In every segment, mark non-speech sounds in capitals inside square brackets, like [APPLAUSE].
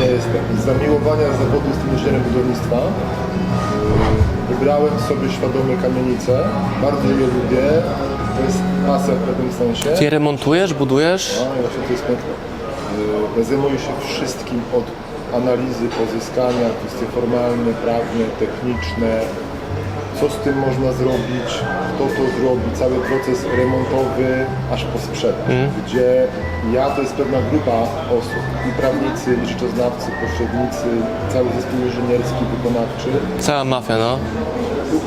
ja jestem. Z zamiłowania zawodu jestem inżynierem budownictwa. Wybrałem sobie świadomie kamienicę, bardzo je lubię, to jest pasja w pewnym sensie. Ty je remontujesz, budujesz? No właśnie to jest piękne. Yy, Zajmuję się wszystkim od analizy pozyskania, kwestie formalne, prawne, techniczne, co z tym można zrobić, kto to zrobi, cały proces remontowy aż po sprzedaż, gdzie ja to jest pewna grupa osób, i prawnicy, i rzeczoznawcy, pośrednicy, cały zespół inżynierski, wykonawczy, Cała mafia, no.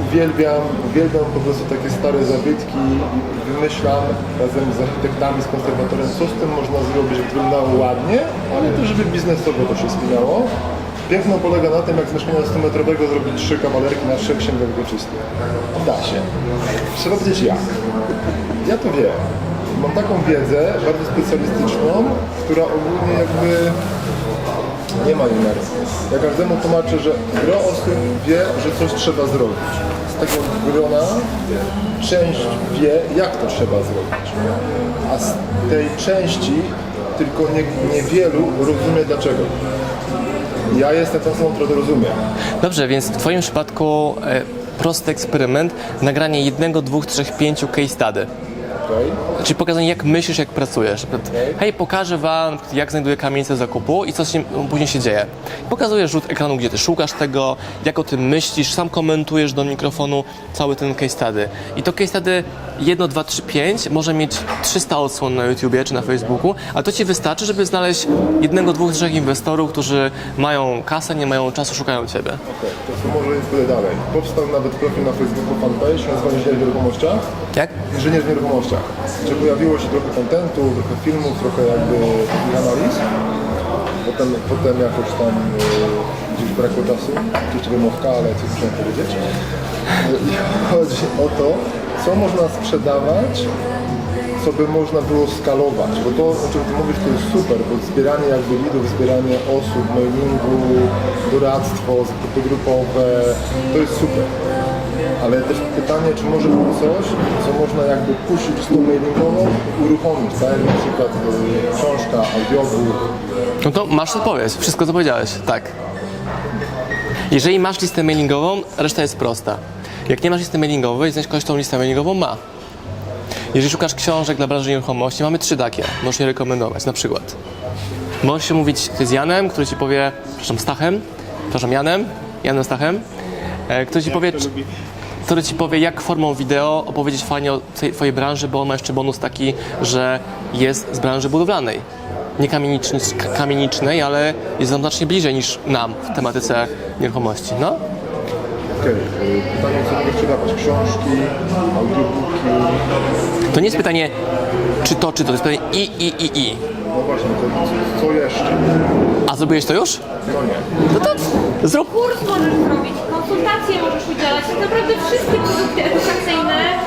Uwielbiam, uwielbiam po prostu takie stare zabytki i wymyślam razem z architektami, z konserwatorem, co z tym można zrobić, żeby wyglądało ładnie, ale też żeby biznesowo to się spinało. Piękno polega na tym, jak z mieszkania 100-metrowego zrobić trzy kawalerki na trzech księgach wieczystych. Da się. Trzeba wiedzieć jak. Ja to wiem. Mam taką wiedzę, bardzo specjalistyczną, która ogólnie jakby nie ma numeru. Ja każdemu tłumaczę, że gro osób wie, że coś trzeba zrobić. Z tego grona część wie, jak to trzeba zrobić. A z tej części tylko nie, niewielu rozumie dlaczego. Ja jestem tą osobą, która to rozumie. Dobrze, więc w Twoim przypadku e, prosty eksperyment, nagranie jednego, dwóch, trzech, pięciu case study. Okay? Czyli pokazanie, jak myślisz, jak pracujesz. Na przykład, Hej, pokażę Wam, jak znajduję kamienicę zakupu i co się, później się dzieje. Pokazuję rzut ekranu, gdzie Ty szukasz tego, jak o tym myślisz, sam komentujesz do mikrofonu cały ten case study. I to case study 1, 2, 3, 5 może mieć 300 odsłon na YouTubie czy na Facebooku, a to Ci wystarczy, żeby znaleźć jednego, dwóch, trzech inwestorów, którzy mają kasę, nie mają czasu, szukają Ciebie. Okej, to co może jest tyle dalej. Powstał nawet profil na Facebooku fanpage, nazywa Inżynier w nieruchomościach. Jak? Inżynier w nieruchomościach. Gdzie pojawiło się trochę kontentu, trochę filmów, trochę jakby analiz. Potem, potem jakoś tam y, gdzieś brakło czasu, jeszcze wymówka, ale coś muszę powiedzieć. Y, I [LAUGHS] chodzi o to, co można sprzedawać, co by można było skalować, bo to, o czym Ty mówisz, to jest super, bo zbieranie jakby lidów, zbieranie osób, mailingu, doradztwo, zakupy grupowe, to jest super. Ale też pytanie, czy może być coś, co można jakby puścić z tą mailingową, uruchomić, tak? Jak na przykład y, książka, audiobook, No to masz odpowiedź, wszystko co powiedziałeś, tak. Jeżeli masz listę mailingową, reszta jest prosta. Jak nie masz listy mailingowej, znajdź ktoś, kto tą listę mailingową ma. Jeżeli szukasz książek dla branży nieruchomości, mamy trzy takie, możesz je rekomendować, na przykład. Możesz się mówić z Janem, który ci powie, przepraszam, Stachem, przepraszam, Janem, Janem Stachem, e, który ci powie, czy, który ci powie, jak formą wideo opowiedzieć fajnie o tej- twojej branży, bo on ma jeszcze bonus taki, że jest z branży budowlanej. Nie kamieniczny, k- kamienicznej, ale jest nam znacznie bliżej niż nam w tematyce nieruchomości. No, Okej, y, pytanie, co mogę sprzedawać? Książki, audiobooki, to nie jest pytanie, czy to, czy to, to jest pytanie i, i, i, i. no właśnie, to co, co jeszcze? A zrobiłeś to już? No nie. No to zrób. Kurs możesz zrobić, konsultacje możesz udzielać. Tak naprawdę wszystkie produkty edukacyjne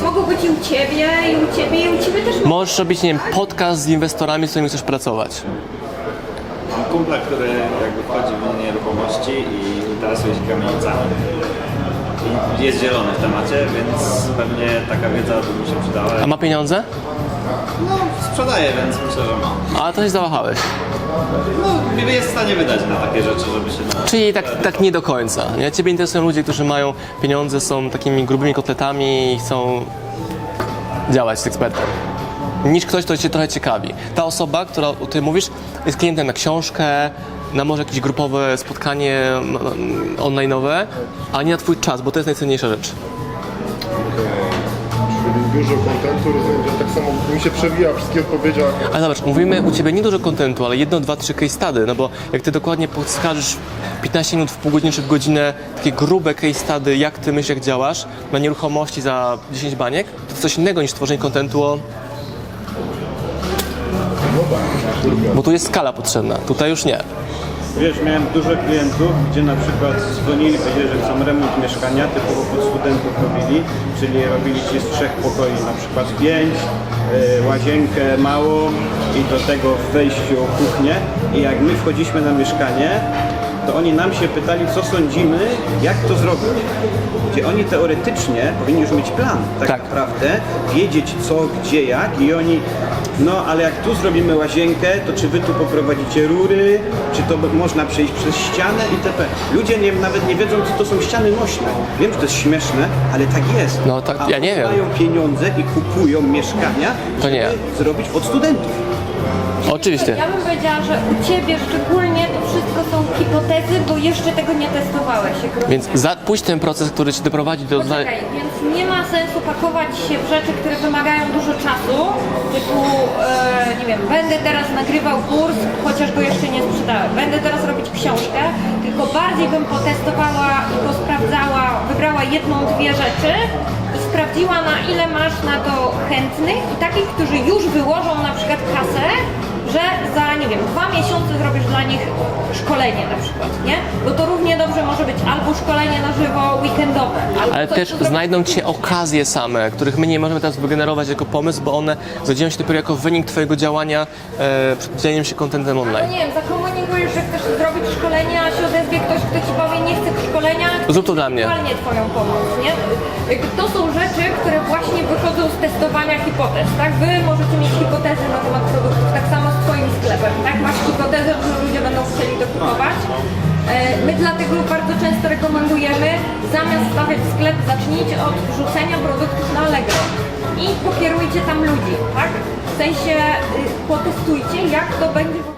y, mogą być i u Ciebie, i u Ciebie, i u Ciebie też Możesz robić, nie wiem, podcast z inwestorami, z którymi chcesz pracować. Mam kumpla, który jakby wchodzi w nieruchomości i interesuje się kamienicami. I jest zielony w temacie, więc pewnie taka wiedza by mi się przydała. A ma pieniądze? No, sprzedaje, więc myślę, że ma. A to się zawahałeś. No, jest w stanie wydać na takie rzeczy, żeby się na... Czyli tak, tak nie do końca. Nie? Ciebie interesują ludzie, którzy mają pieniądze, są takimi grubymi kotletami i chcą działać z ekspertem. Niż ktoś, kto cię trochę ciekawi. Ta osoba, która, o której mówisz, jest klientem na książkę, na może jakieś grupowe spotkanie no, no, online'owe, a nie na twój czas, bo to jest najcenniejsza rzecz. Czyli dużo kontentu, rozumiem, że tak samo mi się przewija w wszystkich odpowiedziach. Ale zobacz, mówimy u Ciebie nie dużo kontentu, ale jedno, dwa, trzy case study, no bo jak Ty dokładnie podskażesz 15 minut w pół godziny czy w godzinę takie grube case study, jak Ty myślisz, jak działasz na nieruchomości za 10 baniek, to coś innego niż tworzenie kontentu o... No tak, bo tu jest skala potrzebna, tutaj już nie. Wiesz, miałem dużo klientów, gdzie na przykład dzwonili, powiedzieli, że chcą remont mieszkania, typowo pod studentów robili, czyli robili ci z trzech pokoi, na przykład pięć, y, łazienkę małą i do tego w wejściu kuchnię. I jak my wchodziliśmy na mieszkanie, to oni nam się pytali, co sądzimy, jak to zrobić. Gdzie oni teoretycznie powinni już mieć plan, tak, Tak. naprawdę, wiedzieć co, gdzie, jak i oni, no ale jak tu zrobimy łazienkę, to czy wy tu poprowadzicie rury, czy to można przejść przez ścianę itp. Ludzie nie, nawet nie wiedzą, co to są ściany nośne. Wiem, że to jest śmieszne, ale tak jest. No tak, A ja nie wiem. mają pieniądze i kupują mieszkania, To nie. żeby zrobić od studentów. Oczywiście. Ja bym powiedziała, że u Ciebie szczególnie to wszystko są hipotezy, bo jeszcze tego nie testowałeś. Jak Więc za, pójść ten proces, który ci doprowadzi do... Poczekaj, więc nie ma sensu pakować się w rzeczy, które wymagają dużo czasu, typu, e, nie wiem, będę teraz nagrywał kurs, chociaż go jeszcze nie sprzedałem, będę teraz robić książkę, tylko bardziej bym potestowała i posprawdzała, wybrała jedną, dwie rzeczy i sprawdziła na ile masz na to chętnych i takich, którzy już wyłożą na przykład kasę, że za, nie wiem, dwa miesiące zrobisz dla nich szkolenie na przykład, nie? Bo to równie dobrze może być albo szkolenie na żywo weekendowe, albo Ale coś, też co znajdą cię okazje same, których my nie możemy teraz wygenerować jako pomysł, bo one zadzieją się dopiero jako wynik twojego działania e, przed dzieleniem się kontentem No online. nie wiem, zakomunikujesz, że chcesz zrobić szkolenie, a się odezwie ktoś, kto ci powie, nie chcę szkolenia, Zrób to dla mnie. Twoją pomoc, nie? To są rzeczy, które właśnie wychodzą z testowania hipotez, tak? Wy możecie mieć hipotezy na temat produktów, tak samo E, My dlatego bardzo często rekomendujemy, zamiast stawiać sklep, zacznijcie od wrzucenia produktów na Allegro i pokierujcie tam ludzi, tak? W sensie y, potestujcie, jak to będzie